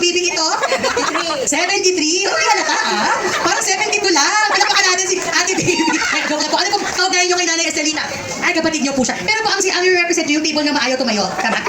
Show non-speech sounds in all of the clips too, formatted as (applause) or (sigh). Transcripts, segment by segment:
yung bibing ito? 73. Oh, wala ka, ah. Parang 72 lang. Palapakan natin si Ate Baby. Joke lang po. Ano po, kaugayan nyo kay Nanay Estelita? Ay, kapatid nyo po siya. Pero po ang si Ami represent yung table na maayaw tumayo. Tama?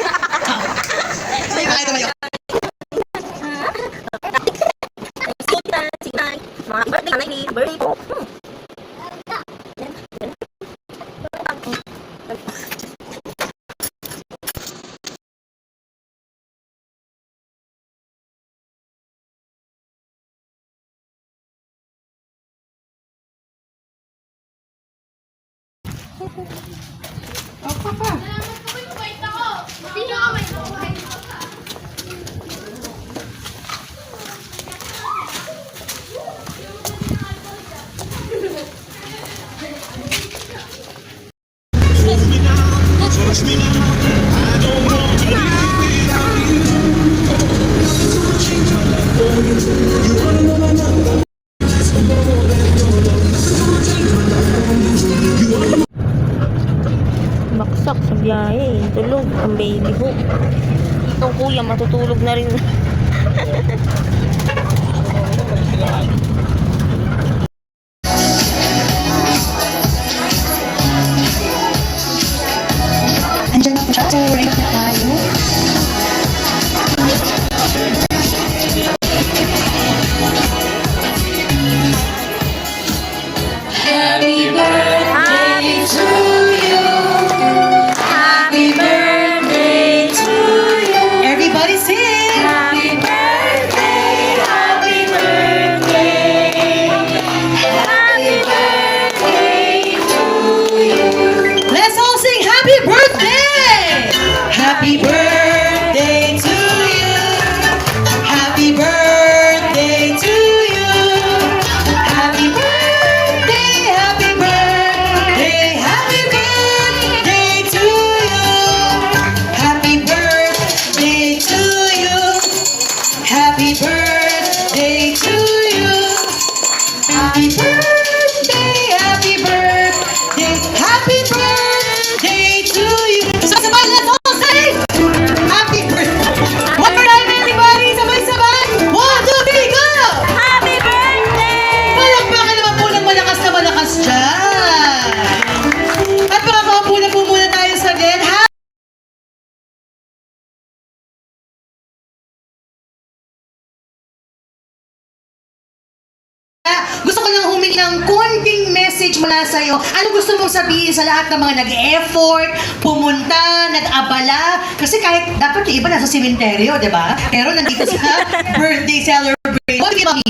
Ng konting message mula sa iyo. Ano gusto mong sabihin sa lahat ng mga nag-effort, pumunta, nag-abala? Kasi kahit dapat yung iba nasa sementeryo, di ba? Pero nandito sa (laughs) birthday celebration. What do you, Mami?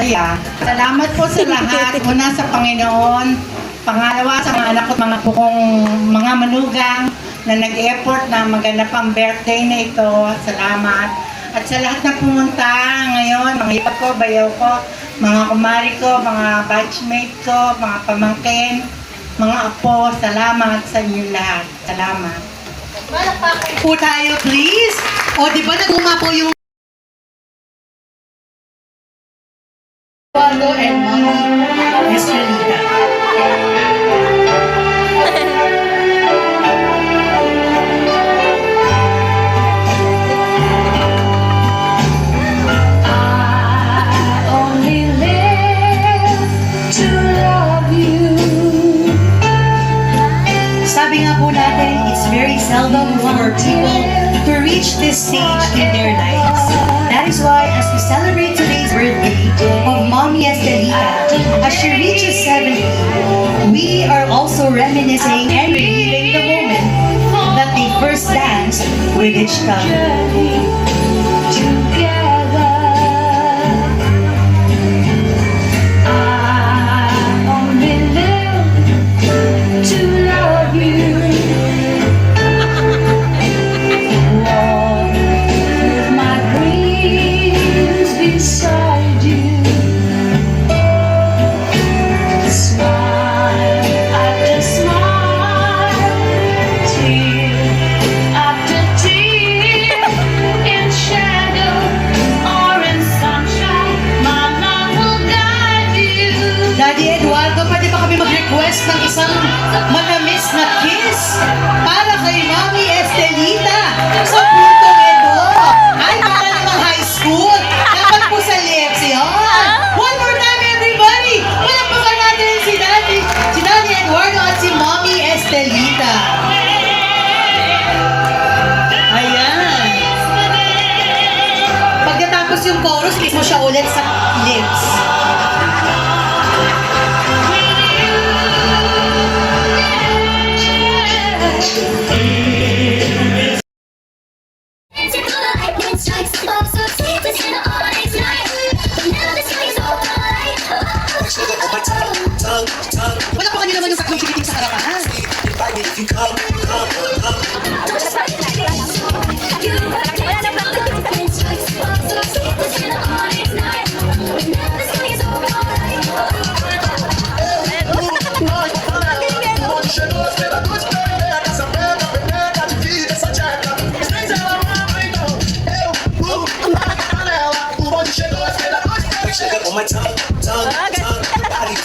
Kaya, salamat po sa lahat. (laughs) Una sa Panginoon. Pangalawa sa mga anak ko, mga bukong mga manugang na nag-effort na maganap ang birthday na ito. Salamat. At sa lahat na pumunta ngayon, mga ipat ko, bayaw ko, mga kumari ko, mga batchmate ko, mga pamangkin, mga apo, salamat sa inyo lahat. Salamat. po tayo, please. O, di ba naguma po yung Pablo and Mommy Estrelita. As she reaches 70, we are also reminiscing and reliving the moment that they first danced with each other.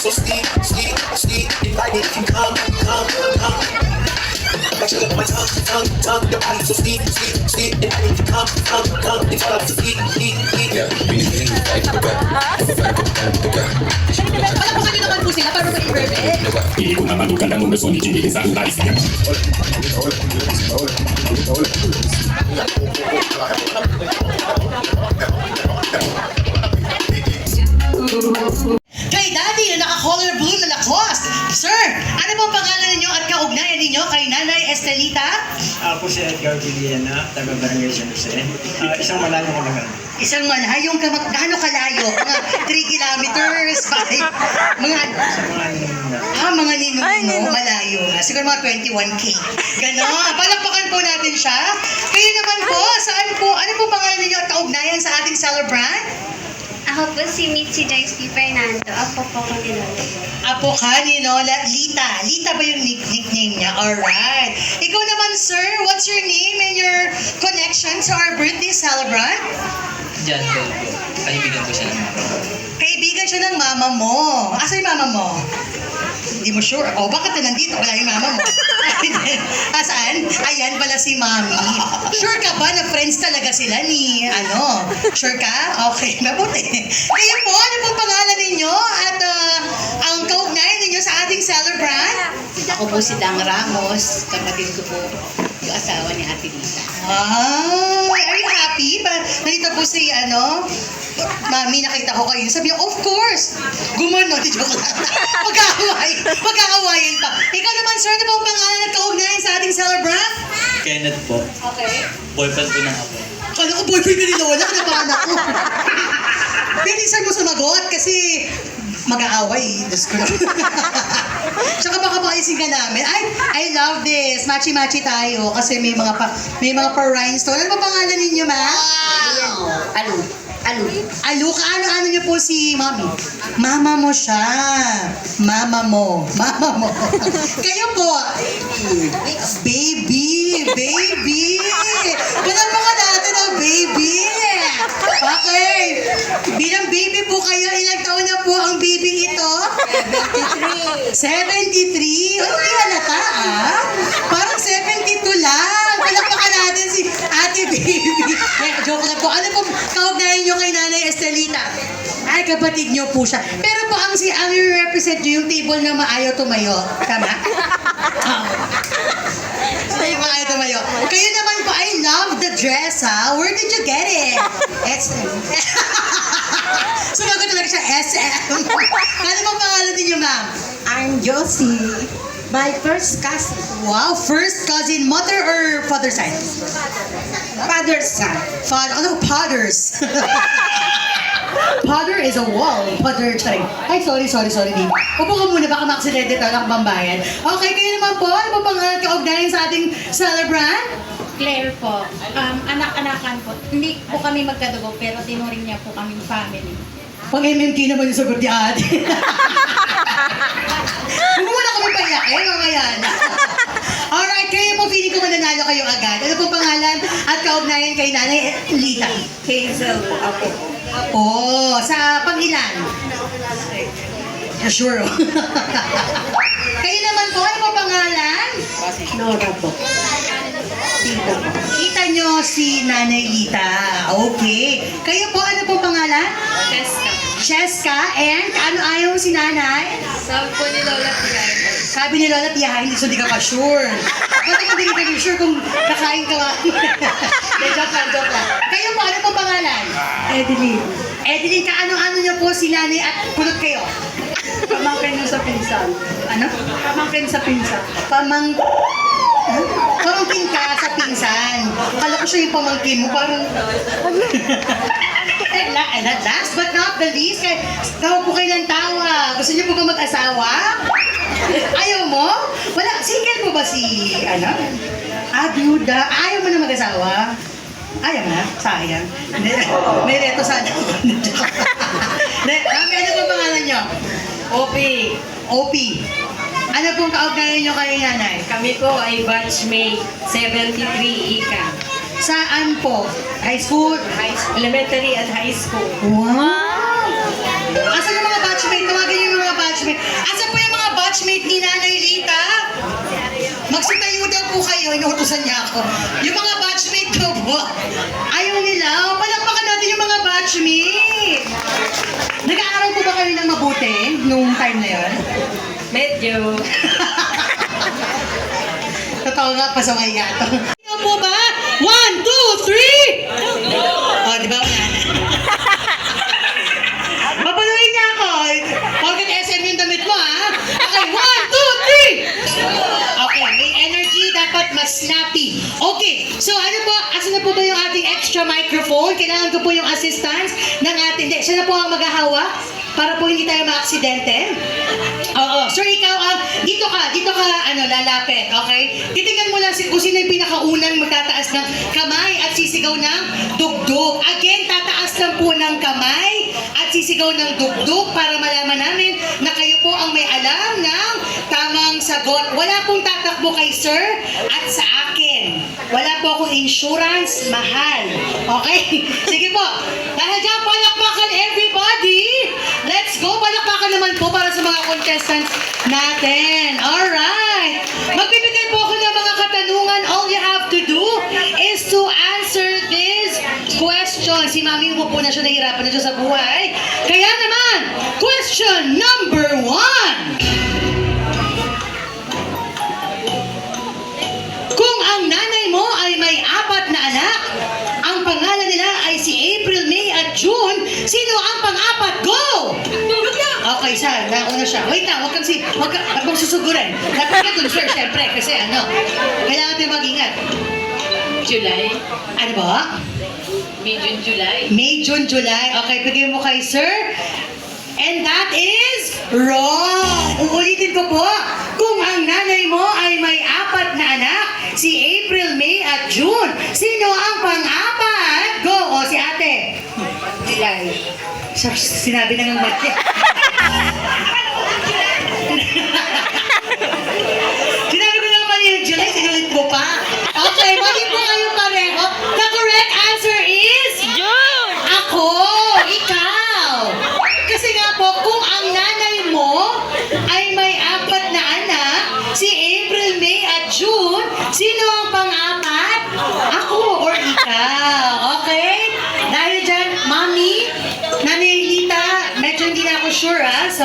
So sweet, sweet, sweet. Invite me if you come, come, come. Like sugar on my tongue, tongue, tongue, your body so sweet, sweet, sweet. Invite me if you come, come, come. It's love to eat, eat, eat. Yeah, binibigyan yung kahit pagka, pagka, pagka, Wala pa kanila naman po sila, pero may perfect. Hindi ko naman dukan ng mundo, so hindi sa utais niya. Kay Villena, taga Barangay San Jose. Ah, isang malayo ko lang. Isang malayong ka, gaano kalayo? Mga 3 kilometers, 5, mga, Sa mga ninong ah, mga ninong Ay, mo, malayo na. Siguro mga 21K. Ganon. Palakpakan po natin siya. Kayo naman po, saan po, ano po pangalan ninyo at kaugnayan sa ating celebrant? Ako po si Mitzi Joyce P. Fernando. Apo po ko ni Lola. Apo ka ni Lola, Lita. Lita ba yung nick nickname niya? Alright. Ikaw naman, sir, what's your name and your connection to our birthday celebrant? Diyan po po. Kaibigan ko siya ng mama. Kaibigan siya ng mama mo. Asa yung mama mo? Hindi mo sure. Oh, bakit na nandito? Wala yung mama mo. (laughs) Asaan? Ayan pala si mami. Sure ka ba na friends talaga sila ni, ano? Sure ka? Okay, (laughs) mabuti. Kayo po, ano pong pangalan ninyo? At ah, ang kaugnayan ninyo sa ating celebrant? Ako po si Dang Ramos, kapatid ko po yung asawa ni Ate Lisa. Ah, are you happy? Pa, nandito po si, ano, Mami, nakita ko kayo. Sabi niya, of course. Gumano, di joke lang. (laughs) Mag-aaway. Mag-aawayin pa. Ikaw naman, sir, ano ang pangalan at kaugnayan sa ating celebrant? Kenneth po. Okay. Boyfriend ko ng apo. Kala ko boyfriend ni Lola, kanabahan ako. Bilisan mo sumagot kasi mag-aaway. Diyos ko (laughs) ka namin. Ay, I love this. Machi-machi tayo kasi may mga pa, may mga pa rhinestone. Ano ba pangalan ninyo, ma? Ano? Ano? Alo, kaano-ano niyo po si mami? Mama mo siya. Mama mo. (laughs) Mama mo. Kayo po. Baby. Baby. Mga natin ang baby. Okay. Bilang baby po kayo, ilang taon na po ang baby ito? 73. 73? Ano hindi halata ah? Parang 72 lang. Palakpakan natin si ate baby. Eh, joke lang po. Ano po kaugnayan nyo kay Nanay Estelita? Ay, kapatid nyo po siya. Pero po, ang si ang represent nyo yung table na maayaw tumayo. Tama? Oo. (laughs) Ay, mga ito mayo. Kayo naman po, I love the dress, ha? Where did you get it? SM. (laughs) Sumagot talaga siya, SM. (laughs) Ano bang pangalan ninyo, ma'am? I'm Josie. My first cousin. Wow, first cousin, mother or father side? Father's son. Father, ano, fathers. (laughs) Father is a wall. Father, sorry. Ay, sorry, sorry, sorry, baby. Upo ka muna, baka maksidente tayo ng pambayan. Okay, kayo naman po, ano po pang uh, kaugnayan sa ating celebrant? Claire po, um, anak-anakan po. Hindi po kami magkadugo, pero tinuring niya po kaming family. Pag MMK naman yung sagot ni ate. (laughs) Huwag mo na kami payakin, mamaya na. Alright, kayo po, feeling ko mananalo kayo agad. Ano pong pangalan at kaugnayan kay Nanay Lita? Hazel po ako. Oh, sa pangilan? Yeah, sure. (laughs) kayo naman po, ano pong pangalan? Nora po. Po. Kita nyo si Nanay Lita. Okay. Kayo po, ano pong pangalan? Cheska. Cheska, and ano ayaw si Nanay? Sabi po ni Lola Tigay. Sabi ni Lola, tiyahin, so di ka pa sure. Ba't hindi ka sure kung kakain ka ba? De, joke lang, joke lang. Kayo po, ano pong pangalan? Edeline. Edeline, kaano-ano niyo po si nanay at kulot kayo? Pamangkin nyo sa pinsan. Ano? Pamangkin sa pinsan. Pamang... Huh? Pamangkin ka sa pinsan. Kala ko siya yung pamangkin mo. Parang... (laughs) And la- and at last but not the least, kay, tawa po kayo ng tawa. Gusto niyo po ba mag-asawa? Ayaw mo? Wala, single mo ba si, ano? Ah, byuda. Ayaw mo na mag-asawa? Ayaw na? Sayang. May reto sana ako. Mami, ano ba pangalan niyo? Opi, OP. Ano pong kaugnayan niyo kay nanay? kami po ay batchmate 73 Ika. Saan po? High school? High school, elementary at high school. Wow! Asan yung mga batchmate? Tawagin niyo yung mga batchmate. Asan po yung mga batchmate ni Nanay Rita? Magsitayo daw po kayo. Inuutosan niya ako. Yung mga batchmate ko po. Ayaw nila. Palakpakan natin yung mga batchmate. Nag-aaral po ba kayo ng mabuti nung time na yun? Medyo. (laughs) Totoo nga, pasaway to. Ano po ba? One, two, three! Oh, di ba? Papaluin niya ako. Porket SM yung damit mo, ha? Okay, one, two, three! Okay, may energy, dapat mas snappy. Okay, so ano po, asa na po ba yung ating extra microphone? Kailangan ko po yung assistance ng ating, hindi, siya na po ang maghahawak para po hindi tayo maaksidente. Oo, sir, ikaw ang, dito ka, dito ka, ano, lalapit, okay? Titingnan mo lang si, kung sino yung pinakaunang magtataas ng kamay at sisigaw ng dugdug. Again, tataas lang po ng kamay at sisigaw ng dugdug para malaman namin na kayo po ang may alam ng tamang sagot. Wala pong tatakbo kay sir at sa akin. Wala po akong insurance, mahal. Okay? (laughs) Sige po. Dahil dyan, palakpakan everybody. Para sa mga contestants natin. Alright. Magbibigay po ako ng mga katanungan. All you have to do is to answer this question. Si Mami umupo na siya, nahihirapan na siya sa buhay. Kaya naman, question number one. Kung ang nanay mo ay may apat na anak, ang pangalan nila ay si April, May at June, sino ang pang-apat? Go! Okay, siya. Nauna siya. Wait lang, huwag kang si... Huwag kang, huwag mong susugurin. Dapat ka dun, sir, syempre. Kasi ano, kailangan natin mag-ingat. July. Ano ba? May June, July. May, June, July. Okay, bigay mo kay sir. And that is wrong. Uulitin ko po. Kung ang nanay mo ay may apat na anak, si April, May at June, sino ang pang-apat? Go! O, si ate. July. Sinabi na ng mati. Sinabi ko mali yung July, sinulit mo pa. Okay, mali po kayo pareho. The correct answer is... June! Ako! Ikaw! Kasi nga po, kung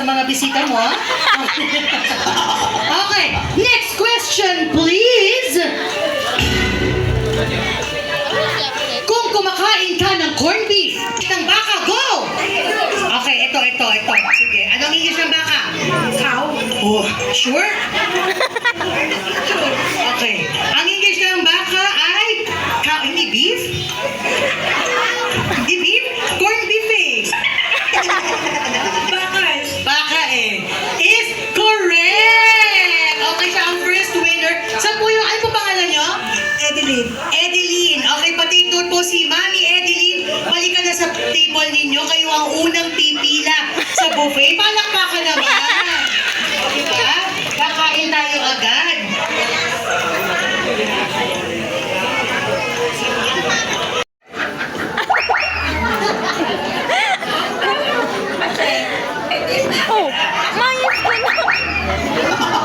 sa mga bisita mo. (laughs) okay, next question please. Kung kumakain ka ng corned beef, ng baka, go! Okay, ito, ito, ito. Sige, anong English ng baka? Cow. Oh, sure? (laughs) Okay. Ang English ng baka ay cow, hindi beef? Palakpakan naman. Diba? Kakain tayo agad. Oh, mayos ka na.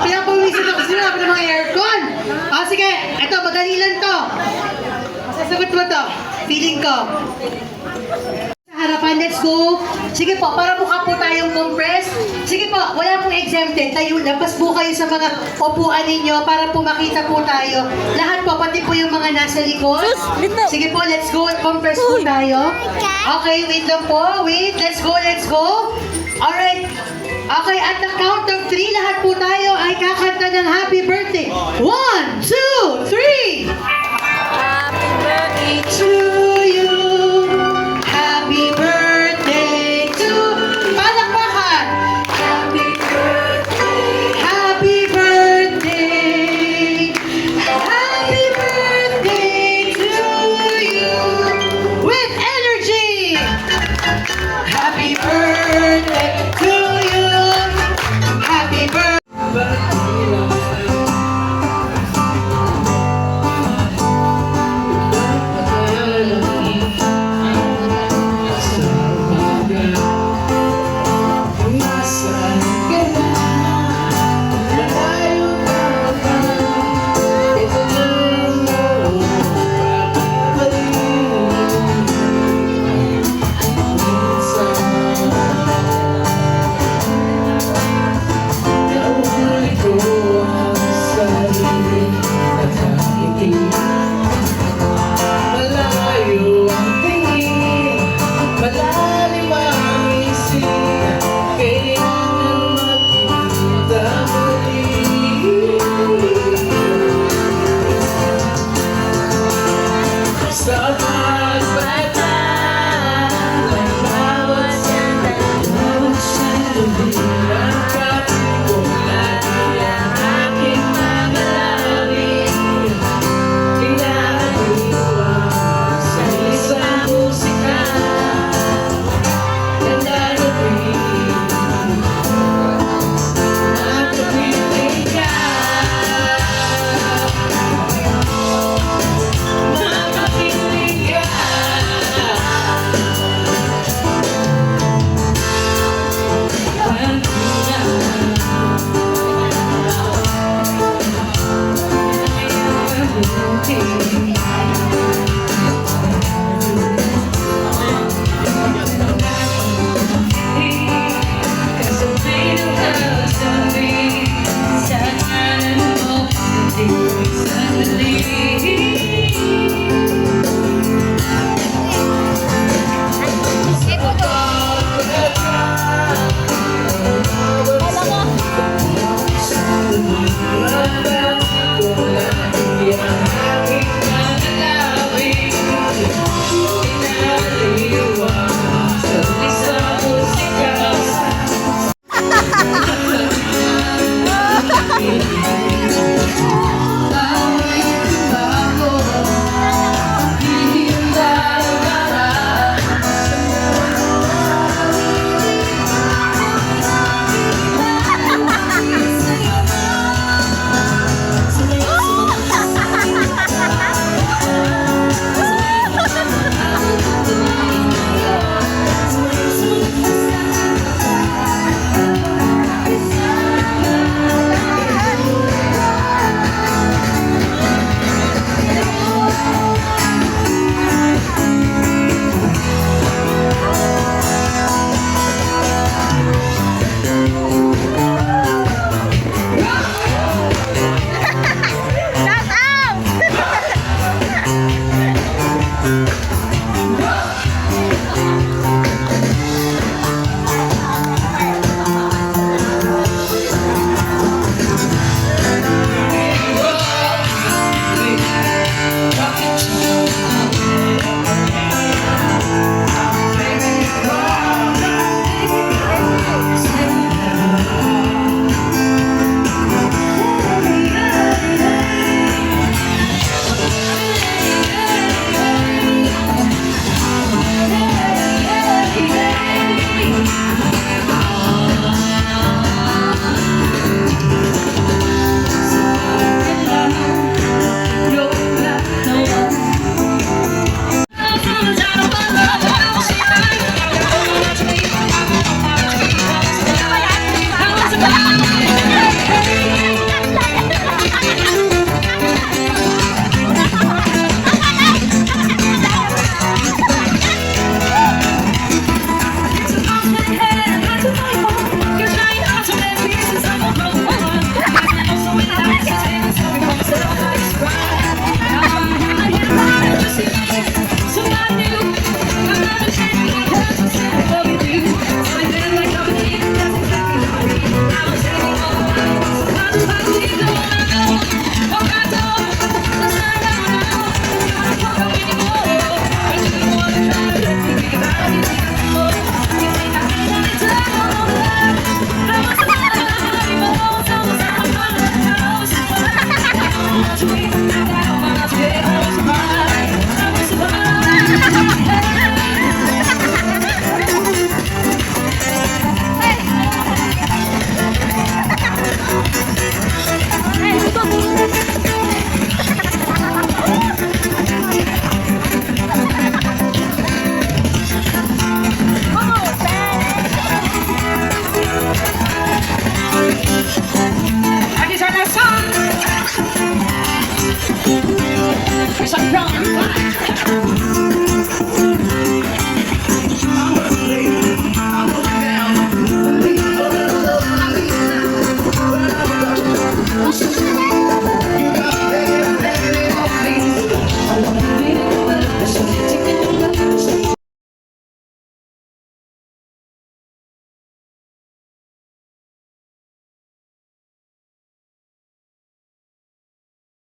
Pinapawisan ako sila ng mga aircon. O sige, ito, madali lang to. Masasagot mo to. Feeling ko. Harapan, let's go. Sige po, para mukha po tayong compress. Sige po, wala pong exempted. Tayo, labas po kayo sa mga upuan ninyo para po makita po tayo. Lahat po, pati po yung mga nasa likod. Sige po, let's go. Compress po tayo. Okay, wait lang po. Wait, let's go, let's go. Alright. Okay, at the count of three, lahat po tayo ay kakanta ng happy birthday. One, two, three! Happy birthday to you.